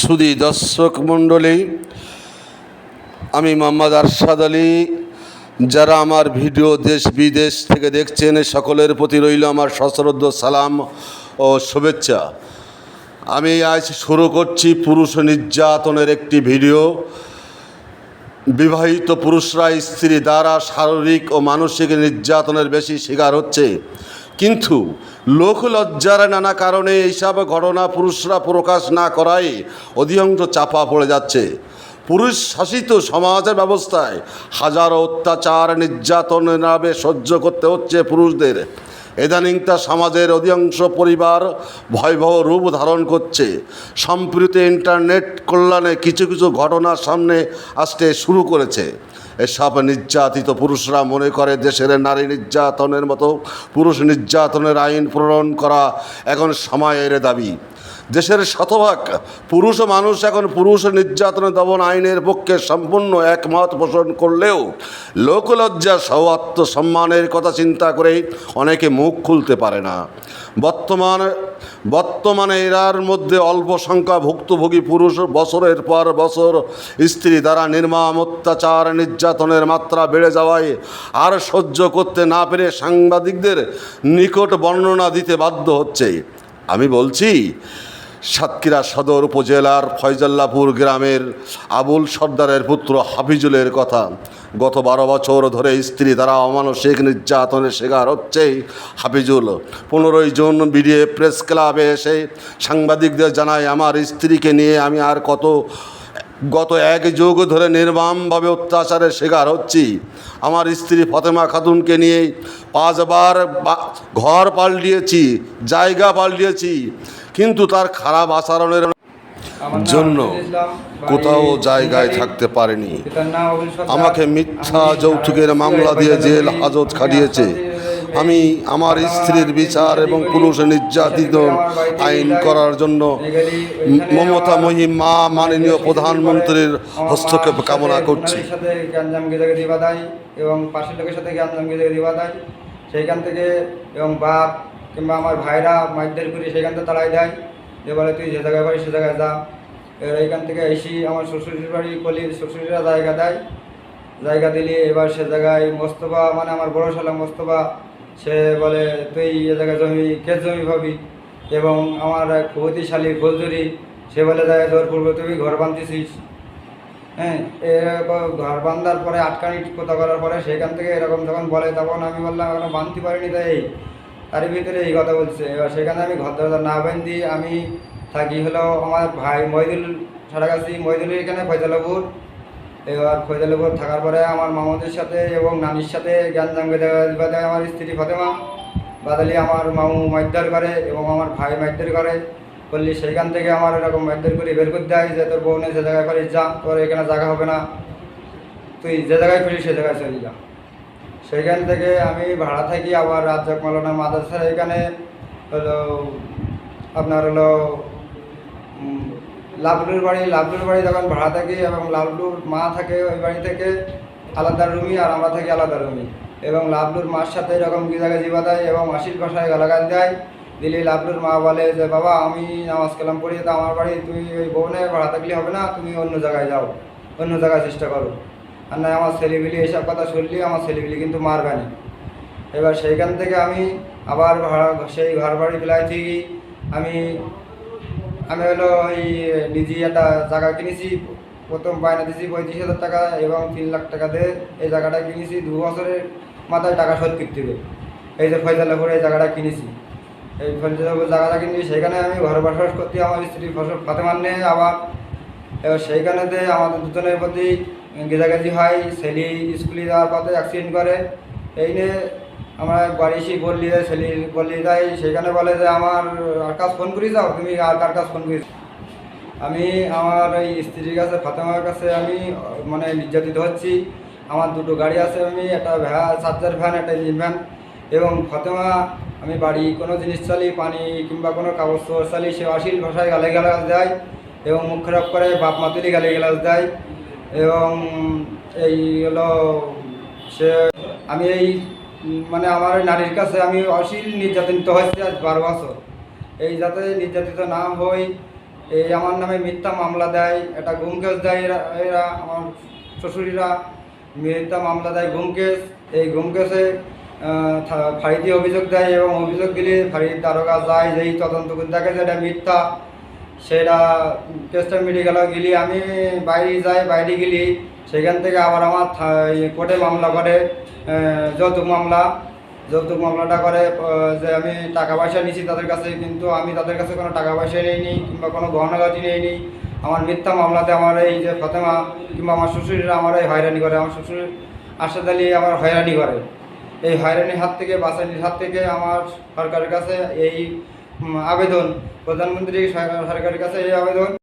সুদী দর্শক মণ্ডলী, আমি মোহাম্মদ আরশাদ আলী। যারা আমার ভিডিও দেশ বিদেশ থেকে দেখছেন, সকলের প্রতি রইল আমার সশ্রদ্ধ সালাম ও শুভেচ্ছা। আমি আজ শুরু করছি পুরুষ নির্যাতনের একটি ভিডিও। বিবাহিত পুরুষরা স্ত্রী দ্বারা শারীরিক ও মানসিক নির্যাতনের বেশি শিকার হচ্ছে। কিন্তু লোকলজ্জার নানা কারণে এইসব ঘটনা পুরুষরা প্রকাশ না করায় অধিকাংশ চাপা পড়ে যাচ্ছে। পুরুষ শাসিত সমাজের ব্যবস্থায় হাজারো অত্যাচার, নির্যাতন নামে সহ্য করতে হচ্ছে পুরুষদের। ইদানিং তা সমাজের অধিকাংশ পরিবার ভয়াবহ রূপ ধারণ করছে। সম্প্রতি ইন্টারনেট কল্যাণে কিছু কিছু ঘটনা সামনে আসতে শুরু করেছে। এসব নির্যাতিত পুরুষরা মনে করে দেশের নারী নির্যাতনের মতো পুরুষ নির্যাতনের আইন প্রণয়ন করা এখন সময়ের দাবি। দেশের শতভাগ পুরুষ মানুষ এখন পুরুষ নির্যাতন দমন আইনের পক্ষে সম্পূর্ণ একমত পোষণ করলেও লোকলজ্জা সহ আত্মসম্মানের কথা চিন্তা করেই অনেকে মুখ খুলতে পারে না। বর্তমান, বর্তমানে এরার মধ্যে অল্প সংখ্যা ভুক্তভোগী পুরুষ বছরের পর বছর স্ত্রী দ্বারা নির্মম অত্যাচার, নির্যাতনের মাত্রা বেড়ে যাওয়ায় আর সহ্য করতে না পেরে সাংবাদিকদের নিকট বর্ণনা দিতে বাধ্য হচ্ছে। আমি বলছি সাতক্ষীরা সদর উপজেলার ফয়জাল্লাপুর গ্রামের আবুল সর্দারের পুত্র হাফিজুলের কথা। গত বারো বছর ধরে স্ত্রী তারা অমানসিক নির্যাতনের শিকার হচ্ছে হাফিজুল। পনেরোই জুন বিডিএ প্রেস ক্লাবে এসে সাংবাদিকদের জানায়, আমার স্ত্রীকে নিয়ে আমি আর কত, গত এক যুগ ধরে নির্মমভাবে অত্যাচারের শিকার হচ্ছি। আমার স্ত্রী ফতেমা খাতুনকে নিয়ে পাঁচবার ঘর পাল্টিয়েছি, জায়গা পাল্টিয়েছি। কিন্তু তার খারাপ আচরণের জন্য কোথাও জায়গায় থাকতে পারেনি। আমাকে মিথ্যা যৌতুকের মামলা দিয়ে জেল হাজত খাটিয়েছে। আমি আমি আমার স্ত্রীর বিচার এবং পুরুষ নির্যাতিত আইন করার জন্য মমতা মহিমা মাননীয় প্রধানমন্ত্রীর হস্তক্ষেপ কামনা করছি। এবং পাশের লোকের সাথে সেইখান থেকে এবং বাপ কিংবা আমার ভাইরা মাইদের করে সেখান থেকে তাড়াই দেয়, যে বলে, তুই যে জায়গায় পারিস সে জায়গায় যা। এবার এইখান থেকে এসি আমার শ্বশুরের বাড়ি কলি, শ্বশুরেরা জায়গা দেয়। জায়গা দিলে এবার সে জায়গায় মোস্তফা মানে আমার বড় শালা মোস্তফা, সে বলে, তুই এ জায়গায় জমি ক্ষেত জমি পাবি? এবং আমার এক প্রগতিশালী ফৌজরি সে বলে যায় তোর পূর্বে তুমি ঘর বাঁধতেছিস। হ্যাঁ এরকম ঘর বান্ধার পরে আটকানি কোথা করার পরে সেখান থেকে এরকম যখন বলে, তখন আমি বললাম, এখনও বাঁধতে পারিনি তাই। তারই ভিতরে এই কথা বলছে। এবার সেখানে আমি ঘর দরজা না বান্ধি আমি থাকি হলো আমার ভাই মহিদুল সারাগাছি। মহিদুলের এখানে ফয়জালাপুর এবার ফয়জালাপুর থাকার পরে আমার মামাদের সাথে এবং নানির সাথে জ্ঞানজাম বাদে আমার স্ত্রী ফতেমা, বাদালি আমার মামু মাইদার করে এবং আমার ভাই মাইদার করে বললি সেইখান থেকে আমার এরকম মাইদার করে বের করে দেয় যে তোর বউ নেই যে জায়গায় পারিস যা, তোর এখানে জায়গা হবে না। তুই যে জায়গায় খুঁজিস সে জায়গায় চলে যা। সেইখান থেকে আমি ভাড়া থাকি আবার রাজ্জাক মালানা মাদ্রাসার। এখানে হলো আপনার হলো লাভলুর বাড়ি লাভলুর বাড়ি যখন ভাড়া থাকি এবং লাভলুর মা থাকে ওই বাড়ি থেকে আলাদা রুমি আর আমরা থাকি আলাদা রুমি এবং লাভলুর মার সাথে এরকম গিজাগে জিবা দেয় এবং আশির ভাষায় গালাগাল দেয়। দিলি লাভলুর মা বলে যে, বাবা, আমি নামাজ কালাম পড়ি তো আমার বাড়ি, তুই ওই বউনে ভাড়া থাকলে হবে না, তুমি অন্য জায়গায় যাও, অন্য জায়গায় চেষ্টা করো। আর না, আমার ছেলেবিলি এইসব কথা শুনলি আমার ছেলেবিলি কিন্তু মারবে না। এবার সেইখান থেকে আমি আবার ভাড়া, সেই ঘর বাড়ি ফেলাই থেকে আমি আমি হলো ওই নিজে একটা জায়গা কিনেছি। প্রথম বায়না দিয়েছি পঁয়ত্রিশ হাজার টাকা এবং তিন লাখ টাকা দিয়ে এই জায়গাটা কিনেছি। দু বছরের মাথায় টাকা শোধ করতে হবে। এই যে ফয়জালাপুরে এই জায়গাটা কিনেছি। এই ফয়জালাপুর জায়গাটা কিনেছি সেখানে আমি ঘর বসবাস করতে আমার স্ত্রী ফসল ফাতেমান নিয়ে আবার, এবার সেইখানেতে আমাদের দুজনের প্রতি গেজাগেজি হয়, ছেলে স্কুলে যাওয়ার পথে অ্যাক্সিডেন্ট করে। এই নিয়ে আমরা বাড়ি এসে বললি যে ছেলে বললি তাই সেখানে বলে যে, আমার আর কাজ ফোন করি যাও, তুমি আর কার কাজ ফোন করি আমি আমার এই স্ত্রীর কাছে, ফাতেমার কাছে আমি মানে নির্যাতিত হচ্ছি। আমার দুটো গাড়ি আছে, আমি একটা ভ্যান চার্জার ভ্যান, একটা ইঞ্জিন ভ্যান। এবং ফাতেমা, আমি বাড়ি কোনো জিনিস চালি, পানি কিংবা কোনো কাগজ চালি, সে অশীল ভাষায় গালে গালাজ দেয় এবং মুখ খারাপ করে বাপ মাতুলি গালে গালাজ দেয়। এবং এই হলো সে, আমি এই মানে আমার নারীর কাছে আমি অশীল নির্যাতিত হয়েছি আজ বারো বছর। এই যাতে নির্যাতিত না হই, এই আমার নামে মিথ্যা মামলা দেয়, এটা গুম কেস দেয় এরা এরা, আমার শ্বশুরিরা। মিথ্যা মামলা দেয় গুম কেস, এই গুম কেসে অভিযোগ দেয় এবং অভিযোগ দিলে ফাঁড়ির দ্বারকা যায়, যেই তদন্ত করে দেখে যে এটা মিথ্যা। সেটা কেসটা মিটে গেল, আমি বাইরে যাই বাইরে গেলি, সেখান থেকে আবার আমার কোর্টে মামলা করে যৌতুক মামলা। যৌতুক মামলাটা করে যে আমি টাকা পয়সা নিছি তাদের কাছে, কিন্তু আমি তাদের কাছে কোনো টাকা পয়সা নেইনি, কিংবা কোনো গহনাগাটি নেইনি। আমার মিথ্যা মামলাতে আমার এই যে ফতেমা, কিংবা আমার শ্বশুরিরা আমার এই হয়রানি করে। আমার শ্বশুর আশাদ আলী আমার হয়রানি করে। এই হয়রানির হাত থেকে বাসানির হাত থেকে আমার সরকারের কাছে এই আবেদন। প্রধানমন্ত্রী সরকারের কাছে এই আবেদন।